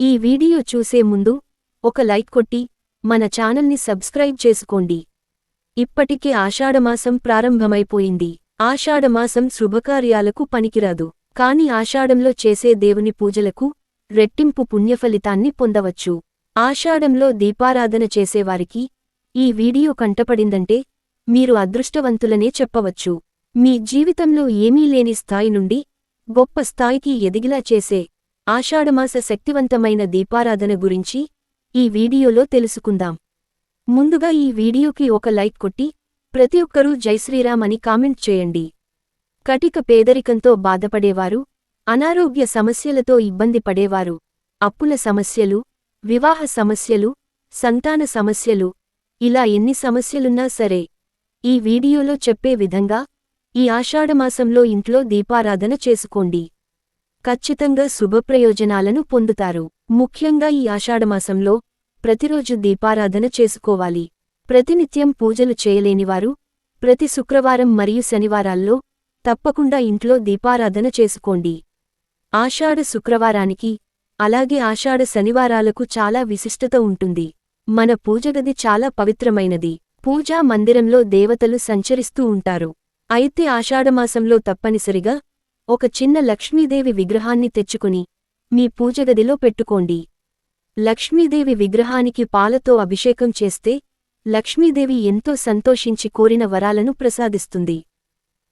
ఈ వీడియో చూసే ముందు ఒక లైక్ కొట్టి మన ఛానల్ని సబ్స్క్రైబ్ చేసుకోండి. ఇప్పటికే ఆషాఢమాసం ప్రారంభమైపోయింది. ఆషాఢమాసం శుభకార్యాలకు పనికిరాదు. కాని ఆషాఢంలో చేసే దేవుని పూజలకు రెట్టింపు పుణ్యఫలితాన్ని పొందవచ్చు. ఆషాఢంలో దీపారాధన చేసేవారికి ఈ వీడియో కంటపడిందంటే మీరు అదృష్టవంతులనే చెప్పవచ్చు. మీ జీవితంలో ఏమీ లేని స్థాయి నుండి గొప్ప స్థాయికి ఎదిగిలా చేసే ఆషాఢమాస శక్తివంతమైన దీపారాధన గురించి ఈ వీడియోలో తెలుసుకుందాం. ముందుగా ఈ వీడియోకి ఒక లైక్ కొట్టి ప్రతి ఒక్కరూ జైశ్రీరామ్ అని కామెంట్ చేయండి. కటిక పేదరికంతో బాధపడేవారు అనారోగ్య సమస్యలతో ఇబ్బంది పడేవారు అప్పుల సమస్యలు వివాహ సమస్యలు సంతాన సమస్యలు ఇలా ఎన్ని సమస్యలున్నా సరే ఈ వీడియోలో చెప్పే విధంగా ఈ ఆషాఢమాసంలో ఇంట్లో దీపారాధన చేసుకోండి. ఖచ్చితంగా శుభప్రయోజనాలను పొందుతారు. ముఖ్యంగా ఈ ఆషాఢమాసంలో ప్రతిరోజు దీపారాధన చేసుకోవాలి. ప్రతినిత్యం పూజలు చేయలేనివారు ప్రతి శుక్రవారం మరియు శనివారాల్లో తప్పకుండా ఇంట్లో దీపారాధన చేసుకోండి. ఆషాఢ శుక్రవారానికి అలాగే ఆషాఢ శనివారాలకు చాలా విశిష్టత ఉంటుంది. మన పూజగది చాలా పవిత్రమైనది. పూజా మందిరంలో దేవతలు సంచరిస్తూ ఉంటారు. అయితే ఆషాఢమాసంలో తప్పనిసరిగా ఒక చిన్న లక్ష్మీదేవి విగ్రహాన్ని తెచ్చుకుని మీ పూజగదిలో పెట్టుకోండి. లక్ష్మీదేవి విగ్రహానికి పాలతో అభిషేకం చేస్తే లక్ష్మీదేవి ఎంతో సంతోషించి కోరిన వరాలను ప్రసాదిస్తుంది.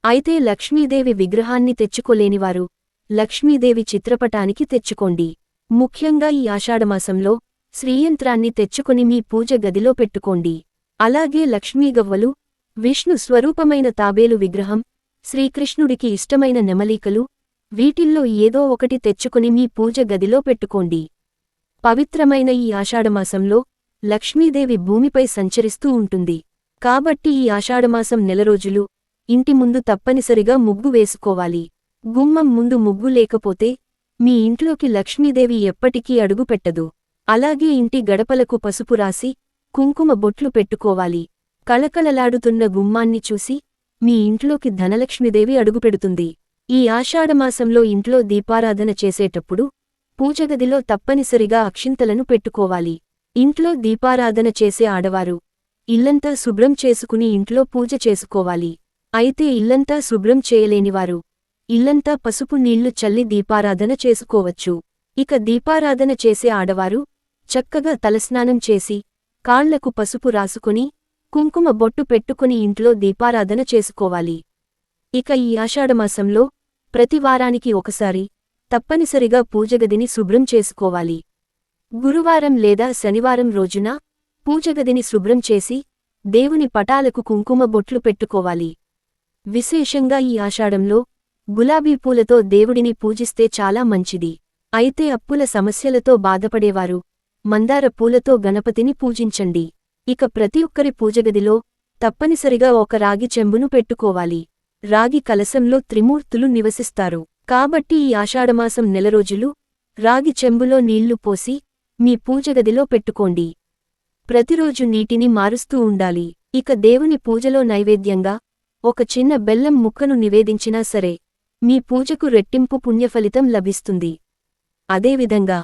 అయితే లక్ష్మీదేవి విగ్రహాన్ని తెచ్చుకోలేనివారు లక్ష్మీదేవి చిత్రపటానికి తెచ్చుకోండి. ముఖ్యంగా ఈ ఆషాఢమాసంలో శ్రీయంత్రాన్ని తెచ్చుకుని మీ పూజ గదిలో పెట్టుకోండి. అలాగే లక్ష్మీగవ్వలు విష్ణు స్వరూపమైన తాబేలు విగ్రహం శ్రీకృష్ణుడికి ఇష్టమైన నెమలీకలు వీటిల్లో ఏదో ఒకటి తెచ్చుకుని మీ పూజ గదిలో పెట్టుకోండి. పవిత్రమైన ఈ ఆషాఢమాసంలో లక్ష్మీదేవి భూమిపై సంచరిస్తూ ఉంటుంది. కాబట్టి ఈ ఆషాఢమాసం నెలరోజులు ఇంటి ముందు తప్పనిసరిగా ముగ్గు వేసుకోవాలి. గుమ్మం ముందు ముగ్గు లేకపోతే మీ ఇంట్లోకి లక్ష్మీదేవి ఎప్పటికీ అడుగుపెట్టదు అలాగే ఇంటి గడపలకు పసుపు రాసి కుంకుమ బొట్లు పెట్టుకోవాలి. కళకళలాడుతున్న గుమ్మాన్ని చూసి మీ ఇంట్లోకి ధనలక్ష్మీదేవి అడుగుపెడుతుంది. ఈ ఆషాఢమాసంలో ఇంట్లో దీపారాధన చేసేటప్పుడు పూజగదిలో తప్పనిసరిగా అక్షింతలను పెట్టుకోవాలి. ఇంట్లో దీపారాధన చేసే ఆడవారు ఇల్లంతా శుభ్రం చేసుకుని ఇంట్లో పూజ చేసుకోవాలి. అయితే ఇల్లంతా శుభ్రం చేయలేనివారు ఇల్లంతా పసుపు నీళ్ళు చల్లి దీపారాధన చేసుకోవచ్చు. ఇక దీపారాధన చేసే ఆడవారు చక్కగా తలస్నానం చేసి కాళ్ళకు పసుపు రాసుకుని కుంకుమ బొట్టు పెట్టుకుని ఇంట్లో దీపారాధన చేసుకోవాలి. ఇక ఈ ఆషాఢమాసంలో ప్రతి వారానికి ఒకసారి తప్పనిసరిగా పూజగదిని శుభ్రం చేసుకోవాలి. గురువారం లేదా శనివారం రోజున పూజగదిని శుభ్రం చేసి దేవుని పటాలకు కుంకుమ బొట్లు పెట్టుకోవాలి. విశేషంగా ఈ ఆషాఢంలో గులాబీ పూలతో దేవుడిని పూజిస్తే చాలా మంచిది. అయితే అప్పుల సమస్యలతో బాధపడేవారు. మందార పూలతో గణపతిని పూజించండి. ఇక ప్రతి ఒక్కరి పూజగదిలో తప్పనిసరిగా ఒక రాగి చెంబును పెట్టుకోవాలి. రాగి కలశంలో త్రిమూర్తులు నివసిస్తారు. కాబట్టి ఈ ఆషాఢమాసం నెలరోజులు రాగి చెంబులో నీళ్ళు పోసి మీ పూజగదిలో పెట్టుకోండి. ప్రతిరోజు నీటిని మారుస్తూ ఉండాలి. ఇక దేవుని పూజలో నైవేద్యంగా ఒక చిన్న బెల్లం ముక్కను నివేదించినా సరే మీ పూజకు రెట్టింపు పుణ్యఫలితం లభిస్తుంది. అదేవిధంగా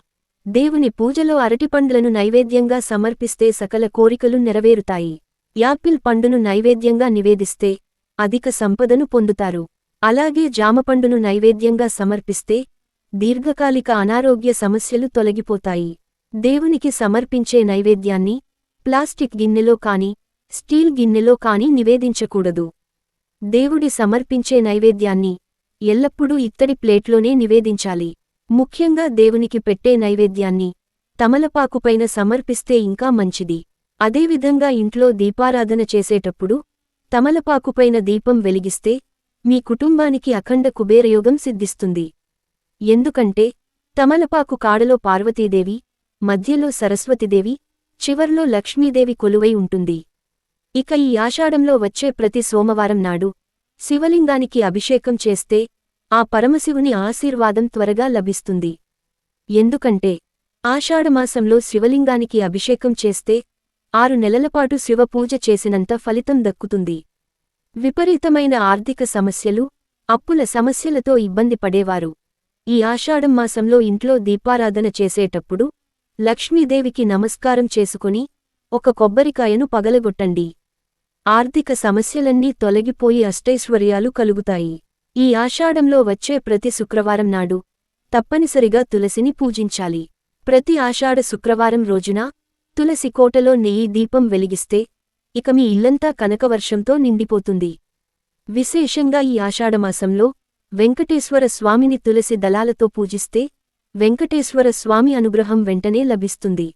దేవుని పూజలో అరటిపండ్లను నైవేద్యంగా సమర్పిస్తే సకల కోరికలు నెరవేరుతాయి. యాపిల్ పండును నైవేద్యంగా నివేదిస్తే అధిక సంపదను పొందుతారు. అలాగే జామపండును నైవేద్యంగా సమర్పిస్తే దీర్ఘకాలిక అనారోగ్య సమస్యలు తొలగిపోతాయి. దేవునికి సమర్పించే నైవేద్యాన్ని ప్లాస్టిక్ గిన్నెలో కాని స్టీల్ గిన్నెలో కాని నివేదించకూడదు. దేవుడి సమర్పించే నైవేద్యాన్ని ఎల్లప్పుడూ ఇత్తడి ప్లేట్లోనే నివేదించాలి. ముఖ్యంగా దేవునికి పెట్టే నైవేద్యాన్ని తమలపాకుపైన సమర్పిస్తే ఇంకా మంచిది. అదేవిధంగా ఇంట్లో దీపారాధన చేసేటప్పుడు తమలపాకుపైన దీపం వెలిగిస్తే మీ కుటుంబానికి అఖండ కుబేరయోగం సిద్ధిస్తుంది. ఎందుకంటే తమలపాకు కాడలో పార్వతీదేవి మధ్యలో సరస్వతిదేవి చివర్లో లక్ష్మీదేవి కొలువై ఉంటుంది. ఇక ఈ ఆషాఢంలో వచ్చే ప్రతి సోమవారం నాడు శివలింగానికి అభిషేకం చేస్తే ఆ పరమశివుని ఆశీర్వాదం త్వరగా లభిస్తుంది. ఎందుకంటే ఆషాఢమాసంలో శివలింగానికి అభిషేకం చేస్తే ఆరు నెలలపాటు శివపూజ చేసినంత ఫలితం దక్కుతుంది. విపరీతమైన ఆర్థిక సమస్యలు అప్పుల సమస్యలతో ఇబ్బంది పడేవారు. ఈ ఆషాఢం మాసంలో ఇంట్లో దీపారాధన చేసేటప్పుడు లక్ష్మీదేవికి నమస్కారం చేసుకుని ఒక కొబ్బరికాయను పగలగొట్టండి. ఆర్థిక సమస్యలన్నీ తొలగిపోయి అష్టైశ్వర్యాలు కలుగుతాయి. ఈ ఆషాఢంలో వచ్చే ప్రతి శుక్రవారం నాడు తప్పనిసరిగా తులసిని పూజించాలి. ప్రతి ఆషాఢ శుక్రవారం రోజున తులసి కోటలో నెయ్యి దీపం వెలిగిస్తే ఇక మీ ఇల్లంతా కనకవర్షంతో నిండిపోతుంది. విశేషంగా ఈ ఆషాఢమాసంలో వెంకటేశ్వర స్వామిని తులసి దళాలతో పూజిస్తే వెంకటేశ్వర స్వామి అనుగ్రహం వెంటనే లభిస్తుంది.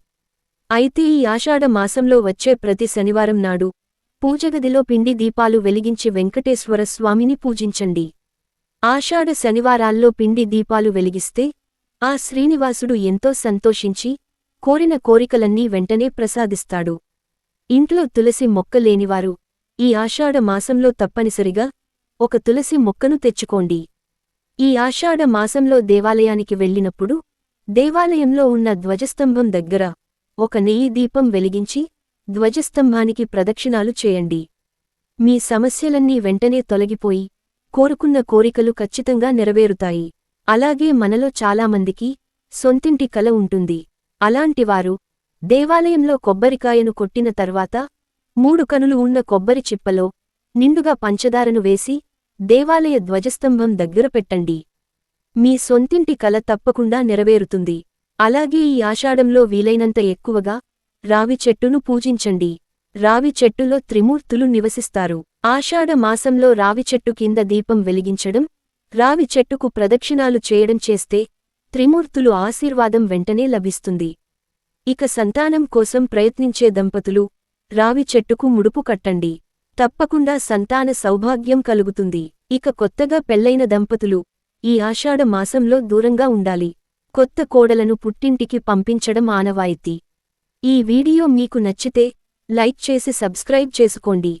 అయితే ఈ ఆషాఢ మాసంలో వచ్చే ప్రతి శనివారం నాడు పూజగదిలో పిండి దీపాలు వెలిగించి వెంకటేశ్వర స్వామిని పూజించండి. ఆషాఢ శనివారాల్లో పిండి దీపాలు వెలిగిస్తే ఆ శ్రీనివాసుడు ఎంతో సంతోషించి కోరిన కోరికలన్నీ వెంటనే ప్రసాదిస్తాడు. ఇంట్లో తులసి మొక్క లేనివారు ఈ ఆషాఢ మాసంలో తప్పనిసరిగా ఒక తులసి మొక్కను తెచ్చుకోండి. ఈ ఆషాఢ మాసంలో దేవాలయానికి వెళ్ళినప్పుడు దేవాలయంలో ఉన్న ధ్వజస్తంభం దగ్గర ఒక నెయ్యి దీపం వెలిగించి ధ్వజస్తంభానికి ప్రదక్షిణాలు చేయండి. మీ సమస్యలన్నీ వెంటనే తొలగిపోయి కోరుకున్న కోరికలు ఖచ్చితంగా నెరవేరుతాయి. అలాగే మనలో చాలామందికి సొంతింటి కల ఉంటుంది. అలాంటివారు దేవాలయంలో కొబ్బరికాయను కొట్టిన తర్వాత మూడు కనులు ఉన్న కొబ్బరి చిప్పలో నిండుగా పంచదారను వేసి దేవాలయ ధ్వజస్తంభం దగ్గర పెట్టండి. మీ సొంతింటి కల తప్పకుండా నెరవేరుతుంది. అలాగే ఈ ఆషాఢంలో వీలైనంత ఎక్కువగా రావి చెట్టును పూజించండి. రావి చెట్టులో త్రిమూర్తులు నివసిస్తారు. ఆషాఢ మాసంలో రావి చెట్టు కింద దీపం వెలిగించడం రావి చెట్టుకు ప్రదక్షిణాలు చేయడం చేస్తే త్రిమూర్తులు ఆశీర్వాదం వెంటనే లభిస్తుంది. ఇక సంతానం కోసం ప్రయత్నించే దంపతులు రావి చెట్టుకు ముడుపు కట్టండి. తప్పకుండా సంతాన సౌభాగ్యం కలుగుతుంది. ఇక కొత్తగా పెళ్ళైన దంపతులు ఈ ఆషాఢ మాసంలో దూరంగా ఉండాలి. కొత్త కోడలను పుట్టింటికి పంపించడం ఆనవాయితీ. ఈ వీడియో మీకు నచ్చితే లైక్ చేసి సబ్స్క్రైబ్ చేసుకోండి.